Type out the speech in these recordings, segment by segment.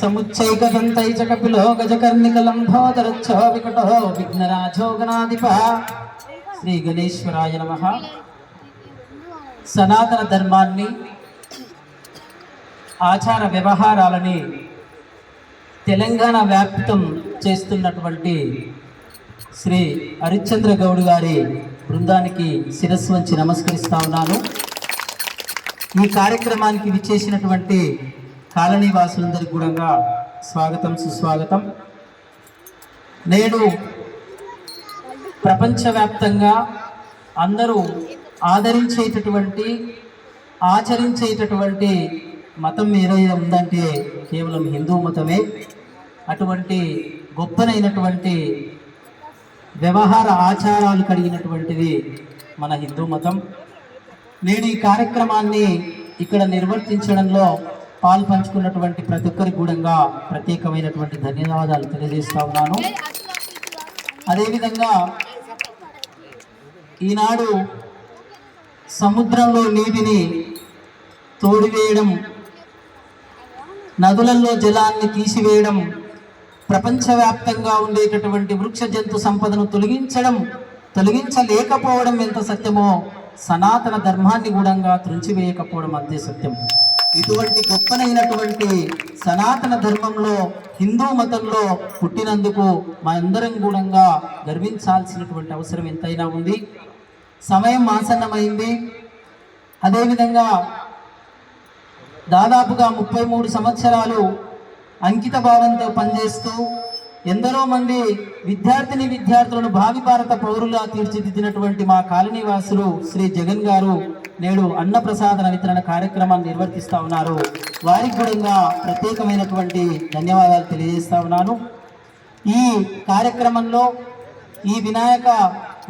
సముచ్చైకదంతై చ కపిలో గజకర్ణికలంభోదరచ్చో వికటో విఘ్నరాజో గణాధిప శ్రీ గణేశ్వరాయ నమ. సనాతన ధర్మాన్ని ఆచార వ్యవహారాలని తెలంగాణ వ్యాప్తం చేస్తున్నటువంటి శ్రీ హరిశ్చంద్ర గౌడ్ గారి బృందానికి శిరస్సు వంచి నమస్కరిస్తా ఉన్నాను. ఈ కార్యక్రమానికి విచ్చేసినటువంటి కాలనీ వాసులందరికీ కూడా స్వాగతం సుస్వాగతం. నేడు ప్రపంచవ్యాప్తంగా అందరూ ఆదరించేటటువంటి ఆచరించేటటువంటి మతం ఏదైనా ఉందంటే కేవలం హిందూ మతమే. అటువంటి గొప్పనైనటువంటి వ్యవహార ఆచారాలు కలిగినటువంటిది మన హిందూ మతం. నేను ఈ కార్యక్రమాన్ని ఇక్కడ నిర్వర్తించడంలో పాలు పంచుకున్నటువంటి ప్రతి ఒక్కరికి కూడా ప్రత్యేకమైనటువంటి ధన్యవాదాలు తెలియజేస్తా ఉన్నాను. అదేవిధంగా ఈనాడు సముద్రంలో నీటిని తోడివేయడం నదులలో జలాన్ని తీసివేయడం ప్రపంచవ్యాప్తంగా ఉండేటటువంటి వృక్ష జంతు సంపదను తొలగించడం తొలగించలేకపోవడం ఎంత సత్యమో సనాతన ధర్మాన్ని కూడా త్రుంచివేయకపోవడం అంతే సత్యం. ఇటువంటి గొప్పనైనటువంటి సనాతన ధర్మంలో హిందూ మతంలో పుట్టినందుకు మా అందరం కూడా గర్వించాల్సినటువంటి అవసరం ఎంతైనా ఉంది. సమయం ఆసన్నమైంది. అదేవిధంగా దాదాపుగా ముప్పై మూడు సంవత్సరాలు అంకిత భావంతో పనిచేస్తూ ఎందరో మంది విద్యార్థిని విద్యార్థులను భావి భారత పౌరులుగా తీర్చిదిద్దినటువంటి మా కాలనీవాసులు శ్రీ జగన్ గారు నేడు అన్నప్రసాదన వితరణ కార్యక్రమాన్ని నిర్వర్తిస్తూ ఉన్నారు. వారికి కూడా ప్రత్యేకమైనటువంటి ధన్యవాదాలు తెలియజేస్తా ఉన్నాను. ఈ కార్యక్రమంలో ఈ వినాయక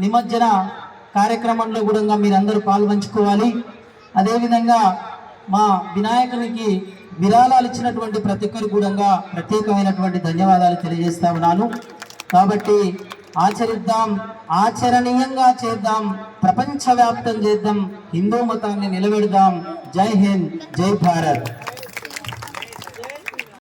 నిమజ్జన కార్యక్రమంలో కూడా మీరందరూ పాల్పంచుకోవాలి. అదేవిధంగా మా వినాయకునికి విరాళాలు ఇచ్చినటువంటి ప్రతి ఒక్కరు కూడా ప్రత్యేకమైనటువంటి ధన్యవాదాలు తెలియజేస్తా ఉన్నాను. కాబట్టి ఆచరిద్దాం ఆచరణీయంగా చేద్దాం. ప్రపంచవ్యాప్తం చేద్దాం. హిందూ మతాన్ని నిలబెడదాం. జై హింద్ జై భారత్.